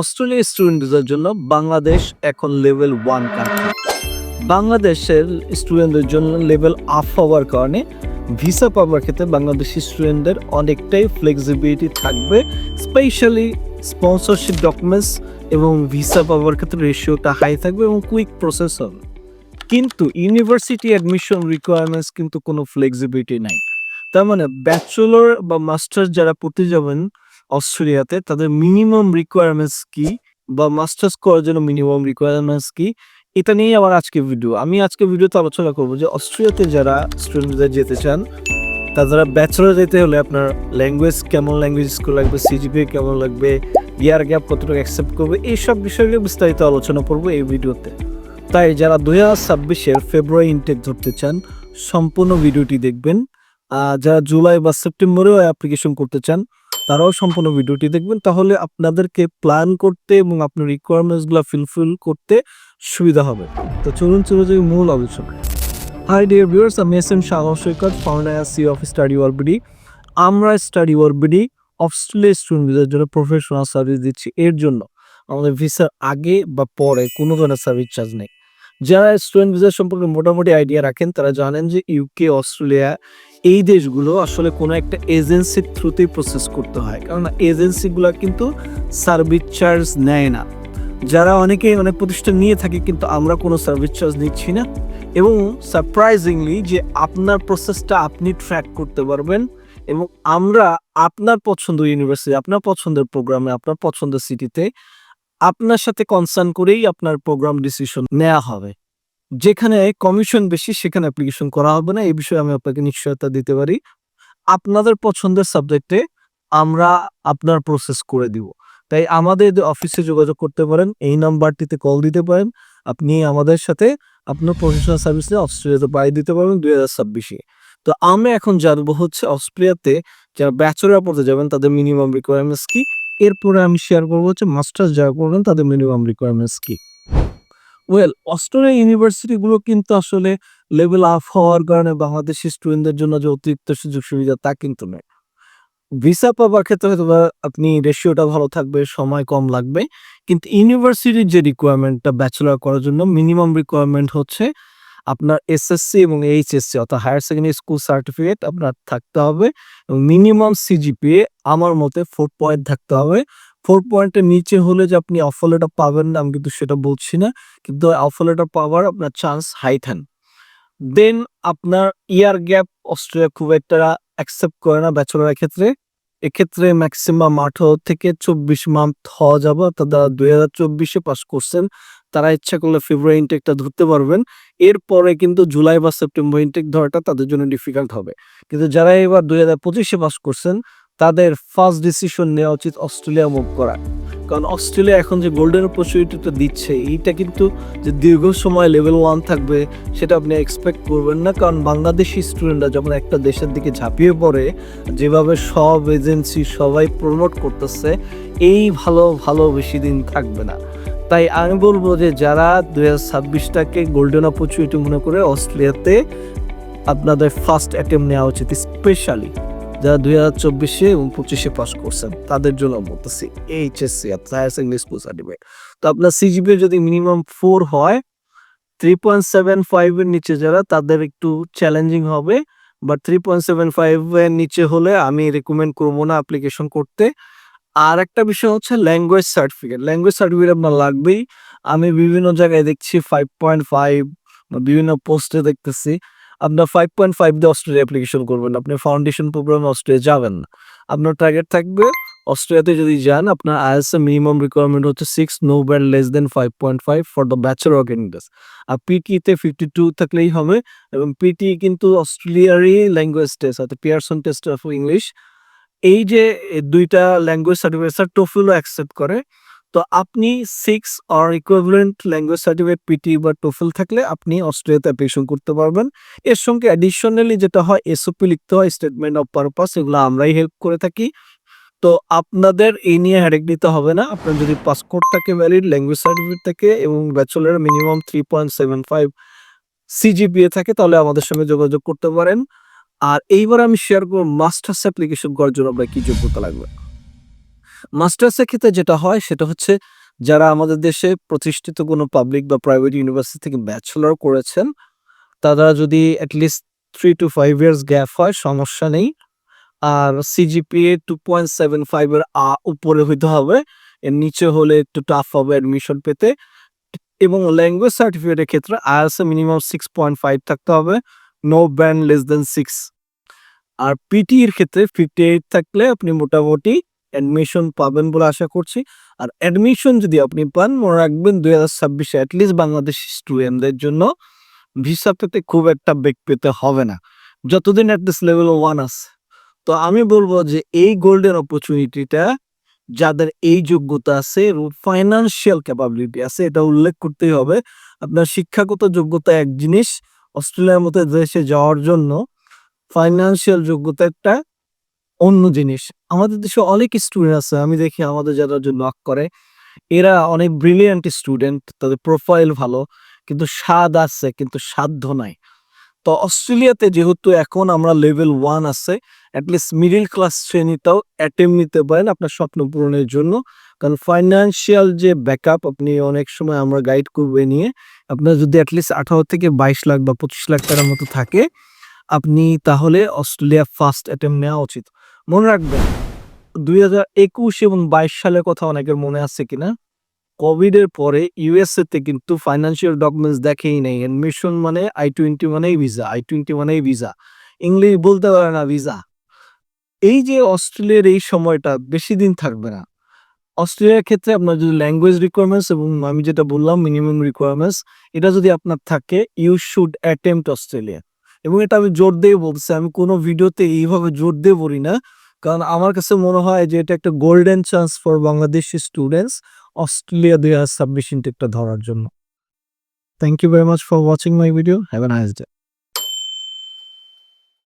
Australia স্টুডেন্টদের জন্য বাংলাদেশ এখন লেভেল ওয়ান কান্ট্রি। বাংলাদেশের স্টুডেন্টদের জন্য লেভেল আপ হওয়ার কারণে ভিসা পাওয়ার ক্ষেত্রে বাংলাদেশি স্টুডেন্টদের অনেকটাই ফ্লেক্সিবিলিটি থাকবে স্পেশালি স্পন্সরশিপ ডকুমেন্টস এবং ভিসা পাওয়ার ক্ষেত্রে রেশিওটা হাই থাকবে এবং কুইক প্রসেস হবে। কিন্তু ইউনিভার্সিটি অ্যাডমিশন রিকোয়ারমেন্টস কিন্তু কোনো ফ্লেক্সিবিলিটি নাই। তার মানে ব্যাচেলর বা মাস্টার্স যারা পড়তে যাবেন অস্ট্রেলিয়াতে তাদের মিনিমাম রিকোয়ারমেন্টস কি বা মাস্টার্স করার জন্য মিনিমাম রিকোয়ারমেন্টস কি, এটা নিয়েই আমার আজকে ভিডিও আমি আজকে ভিডিওতে আলোচনা করব যে অস্ট্রেলিয়াতে যারা স্টুডেন্টদের যেতে চান তাছাড়া ব্যাচেলর যেতে হলে আপনার ল্যাঙ্গুয়েজ কেমন ল্যাঙ্গুয়েজ স্কুল লাগবে সিজিপি কেমন লাগবে ইয়ার গ্যাপ কতটুকু অ্যাকসেপ্ট করবে, এইসব বিষয়গুলো বিস্তারিত আলোচনা করব এই ভিডিওতে তাই যারা দু হাজার ছাব্বিশের ফেব্রুয়ারি ইনটেক ধরতে চান, সম্পূর্ণ ভিডিওটি দেখবেন। যারা জুলাই বা সেপ্টেম্বরেও অ্যাপ্লিকেশন করতে চান, তারাও সম্পূর্ণ ভিডিওটি দেখবেন। তাহলে আপনাদেরকে প্ল্যান করতে এবং আপনার রিকোয়ারমেন্টসগুলো ফিলফিল করতে সুবিধা হবে। তো চলুন, চলে যাই মূল আলোচনা হাই ডিয়ার ভিউয়ার্স আমি S M Shah Saikat founder CEO of study world BD আমরা স্টাডি ওয়ার্বিডি অস্ট্রেলিয়া স্টুডেন্টদের জন্য প্রফেশনাল সার্ভিস দিচ্ছি। এর জন্য আমাদের ভিসার আগে বা পরে কোনো ধরনের সার্ভিস চার্জ নেই। যারা স্টুডেন্ট ভিসা সম্পর্কে মোটামুটি আইডিয়া রাখেন, তারা জানেন যে ইউকে অস্ট্রেলিয়া এই দেশগুলো আসলে কোনো একটা এজেন্সির থ্রুতেই প্রসেস করতে হয়। কারণ এজেন্সিগুলো কিন্তু সার্ভিস চার্জ নেয় না। যারা অনেকেই অনেক প্রতিষ্ঠান নিয়ে থাকে, কিন্তু আমরা কোনো সার্ভিস চার্জ নিচ্ছি না। এবং সারপ্রাইজিংলি যে আপনার প্রসেসটা আপনি ট্র্যাক করতে পারবেন এবং আমরা আপনার পছন্দ ইউনিভার্সিটি আপনার পছন্দের প্রোগ্রামে আপনার পছন্দের সিটিতে আপনার সাথে কনসার্ন করেই আপনার প্রোগ্রাম ডিসিশন নেওয়া হবে। যেখানে কমিশন বেশি, সেখানে অ্যাপ্লিকেশন করা হবে না। এই বিষয়ে আমি আপনাকে নিশ্চয়তা দিতে পারি। আপনাদের পছন্দের সাবজেক্টে আমরা আপনার প্রসেস করে দিব। তাই আমাদের অফিসে যোগাযোগ করতে পারেন, এই নাম্বারটিতে কল দিতে পারেন। আপনি আমাদের সাথে আপনার প্রফেশনাল সার্ভিসে অস্ট্রেলিয়াতে পাই দিতে পারবেন দুই হাজার ছাব্বিশে। তো আমি এখন জানব হচ্ছে অস্ট্রেলিয়াতে যারা ব্যাচেলর পড়তে যাবেন, তাদের মিনিমাম রিকোয়ারমেন্টস কি? এরপরে আমি শেয়ার করব হচ্ছে মাস্টার্স যারা করবেন তাদের মিনিমাম রিকোয়ারমেন্টস কি? ওয়েল অস্ট্রেলিয়া ইউনিভার্সিটিগুলো কিন্তু আসলে লেভেল আপ হওয়ার কারণে বাংলাদেশি স্টুডেন্টদের জন্য যে অতিরিক্ত সুযোগ সুবিধা তা কিন্তু নয়। ভিসা পাওয়ার ক্ষেত্রে হয়তো আপনি রেশিওটা ভালো থাকবে, সময় কম লাগবে। কিন্তু ইউনিভার্সিটির যে রিকোয়ারমেন্টটা ব্যাচেলার করার জন্য মিনিমাম রিকোয়ারমেন্ট হচ্ছে আপনার এসএসসি এবং এইচএসসি অর্থাৎ হায়ার সেকেন্ডারি স্কুল সার্টিফিকেট আপনার থাকতে হবে। এবং মিনিমাম সিজিপিএ আমার মতে ফোর পয়েন্ট থাকতে হবে। ফোর পয়েন্টের নিচে হলে যে আপনি অফার লেটার পাবেন না, আমি কিন্তু সেটা বলছি না। কিন্তু অফার লেটার পাওয়ার আপনার চান্স হাই থান দেন আপনার ইয়ার গ্যাপ অস্ট্রেলিয়া খুব একটা অ্যাকসেপ্ট করে না ব্যাচেলরের ক্ষেত্রে। এক্ষেত্রে ম্যাক্সিমাম আঠারো থেকে চব্বিশ মান্থ হওয়া যাবে, অর্থাৎ যারা দুই হাজার চব্বিশে পাস করছেন তারা ইচ্ছা করলে ফেব্রুয়ারি ইনটেকটা ধরতে পারবেন। এরপরে কিন্তু জুলাই বা সেপ্টেম্বর ইনটেক ধরাটা তাদের জন্য ডিফিকাল্ট হবে। কিন্তু যারা এবার দুই হাজার পঁচিশে পাস করছেন, তাদের ফার্স্ট ডিসিশন নেওয়া উচিত অস্ট্রেলিয়া মুভ করা কারণ অস্ট্রেলিয়া এখন যে গোল্ডেন অপরচুনিটিটা দিচ্ছে, এইটা কিন্তু যে দীর্ঘ সময় লেভেল ওয়ান থাকবে, সেটা আপনি এক্সপেক্ট করবেন না। কারণ বাংলাদেশি স্টুডেন্টরা যখন একটা দেশের দিকে ঝাঁপিয়ে পড়ে, যেভাবে সব এজেন্সি সবাই প্রমোট করতেছে, এই ভালো ভালো বেশি দিন থাকবে না। তাই আমি বলব যে যারা দু হাজার ছাব্বিশটাকে গোল্ডেন অপরচুনিটি মনে করে অস্ট্রেলিয়াতে আপনাদের ফার্স্ট অ্যাটেম্প নেওয়া উচিত স্পেশালি যারা দুই হাজার চব্বিশে এবং পঁচিশে পাস করছেন, তাদের জন্য বলতেছি HSC higher secondary school certificate তো আপনার সিজিপিএ যদি মিনিমাম ফোর হয় থ্রি পয়েন্ট সেভেন ফাইভের নিচে যারা, তাদের একটু চ্যালেঞ্জিং হবে বাট থ্রি পয়েন্ট সেভেন ফাইভের নিচে হলে আমি রেকমেন্ড করব না অ্যাপ্লিকেশন করতে। আর একটা বিষয় হচ্ছে ল্যাঙ্গুয়েজ সার্টিফিকেট ল্যাঙ্গুয়েজ সার্টিফিকেট আপনার লাগবেই। আমি বিভিন্ন জায়গায় দেখছি ফাইভ পয়েন্ট ফাইভ বিভিন্ন পোস্টে দেখতেছি। আপনার ফাইভ পয়েন্ট ফাইভ দিয়ে অস্ট্রেলিয়া অ্যাপ্লিকেশন করবেন। আপনি ফাউন্ডেশন প্রোগ্রামে অস্ট্রেলিয়া যাবেন না। আপনার টার্গেট থাকবে অস্ট্রেলিয়াতে যদি যান, আপনার আইএসএ মিনিমাম রিকোয়ারমেন্ট হচ্ছে six no band less then five point five for the bachelor candidates আর পিটিতে ফিফটি টু থাকলেই হবে এবং পিটি কিন্তু অস্ট্রেলিয়ারই ল্যাঙ্গুয়েজ টেস্ট অর্থাৎ পিয়ারসন টেস্ট অফ ইংলিশ এই যে দুইটা ল্যাঙ্গুয়েজ সার্টিফিকেট স্যার টোফিলও অ্যাকসেপ্ট করে, তো আপনি সিক্স আর ইকুইভ্যালেন্ট ল্যাঙ্গুয়েজ সার্টিফিকেট পিটি বা টোফেল থাকলে আপনি অস্ট্রেলিয়াতে অ্যাপ্লিকেশন করতে পারবেন। এর সঙ্গে অ্যাডিশনালি যেটা হয় এসওপি লিখতে হয় স্টেটমেন্ট অফ পারপাস এগুলো আমরাই হেল্প করে থাকি। তো আপনাদের এই নিয়ে হেডেক নিতে হবে না, আপনার যদি পাসপোর্ট থাকে ভ্যালিড ল্যাঙ্গুয়েজ সার্টিফিকেট থাকে এবং bachelor minimum three point seven five CGPA থাকে, তাহলে আমাদের সঙ্গে যোগাযোগ করতে পারেন। আর এইবার আমি শেয়ার করব মাস্টার্স অ্যাপ্লিকেশন করার জন্য আপনার কি যোগ্যতা লাগবে। মাস্টার্সের ক্ষেত্রে যেটা হয়, সেটা হচ্ছে যারা আমাদের দেশে প্রতিষ্ঠিত কোনো পাবলিক বা প্রাইভেট ইউনিভার্সিটি থেকে ব্যাচেলর করেছেন, তারা যদি at least three two five years gap হয়, সমস্যা নেই। আর সিজিপিএ টু পয়েন্ট সেভেন ফাইভের উপরে হইতে হবে, এর নিচে হলে একটু টাফ হবে অ্যাডমিশন পেতে। এবং ল্যাঙ্গুয়েজ সার্টিফিকেটের ক্ষেত্রে IELTS minimum six point five থাকতে হবে। No band less than six আর পিটি এর ক্ষেত্রে ফিফটি এইট থাকলে আপনি মোটামুটি অ্যাডমিশন পাবেন বলে আশা করছি। আর অ্যাডমিশন যদি আপনি পান, মনে রাখবেন দুই হাজার ছাব্বিশে অ্যাটলিস্ট বাংলাদেশি স্টুডেন্টদের জন্য ভিসা পেতে খুব একটা বেগ পেতে হবে না। যতদিন অ্যাটলিস্ট লেভেল ওয়ান আছে। তো আমি বলব যে এই গোল্ডেন অপরচুনিটিটা যাদের এই যোগ্যতা আছে, এবং ফাইন্যান্সিয়াল ক্যাপাবিলিটি আছে, এটা উল্লেখ করতেই হবে। আপনার শিক্ষাগত যোগ্যতা এক জিনিস অস্ট্রেলিয়ার মতো দেশে যাওয়ার জন্য ফাইন্যান্সিয়াল যোগ্যতা একটা অন্য জিনিস। আমাদের দেশে অনেক স্টুডেন্ট আছে, আমি দেখি আমাদের যারা জন্য নক করে, এরা অনেক ব্রিলিয়ান্ট স্টুডেন্ট তাদের প্রোফাইল ভালো, কিন্তু স্বাদ আছে, কিন্তু সাধ্য নাই। তো অস্ট্রেলিয়াতে যেহেতু এখন আমরা লেভেল ওয়ান আছে অ্যাটলিস্ট মিডিল ক্লাস শ্রেণীটাও অ্যাটেম্প নিতে পারেন আপনার স্বপ্ন পূরণের জন্য। কারণ ফাইন্যান্সিয়াল যে ব্যাকআপ আপনি অনেক সময় আমরা গাইড করবে নিয়ে, আপনার যদি অ্যাটলিস্ট আঠারো থেকে বাইশ লাখ বা পঁচিশ লাখ টাকার মতো থাকে, আপনি তাহলে অস্ট্রেলিয়া ফার্স্ট অ্যাটেম্প নেওয়া উচিত। মনে রাখবেন, দুই হাজার একুশ এবং বাইশ সালের কথা অনেকের মনে আছে কিনা কোভিড এর পরে ইউএসএ তে কিন্তু ফাইন্যান্সিয়াল ডকুমেন্টস দেখেই নেই। এডমিশন মানে আই টোয়েন্টি মানেই ভিসা আই টোয়েন্টি মানেই ভিসা ইংলিশ বলতে পারে না ভিসা এই যে অস্ট্রেলিয়ার এই সময়টা, বেশি দিন থাকবে না। অস্ট্রেলিয়ার ক্ষেত্রে আপনার যদি ল্যাঙ্গুয়েজ রিকোয়ারমেন্টস এবং আমি যেটা বললাম মিনিমাম রিকোয়ারমেন্টস এটা যদি আপনার থাকে ইউ শুড অ্যাটেম্পট অস্ট্রেলিয়া এবং এটা আমি জোর দিয়ে বলছি আমি কোনো ভিডিওতে এইভাবে জোর দিয়ে বলি না। কারণ আমার কাছে মনে হয় যে এটা একটা golden chance for Bangladeshi students Australia দুই হাজার ছাব্বিশ ইনটেকটা ধরার জন্য। Thank you very much for watching my video have a nice day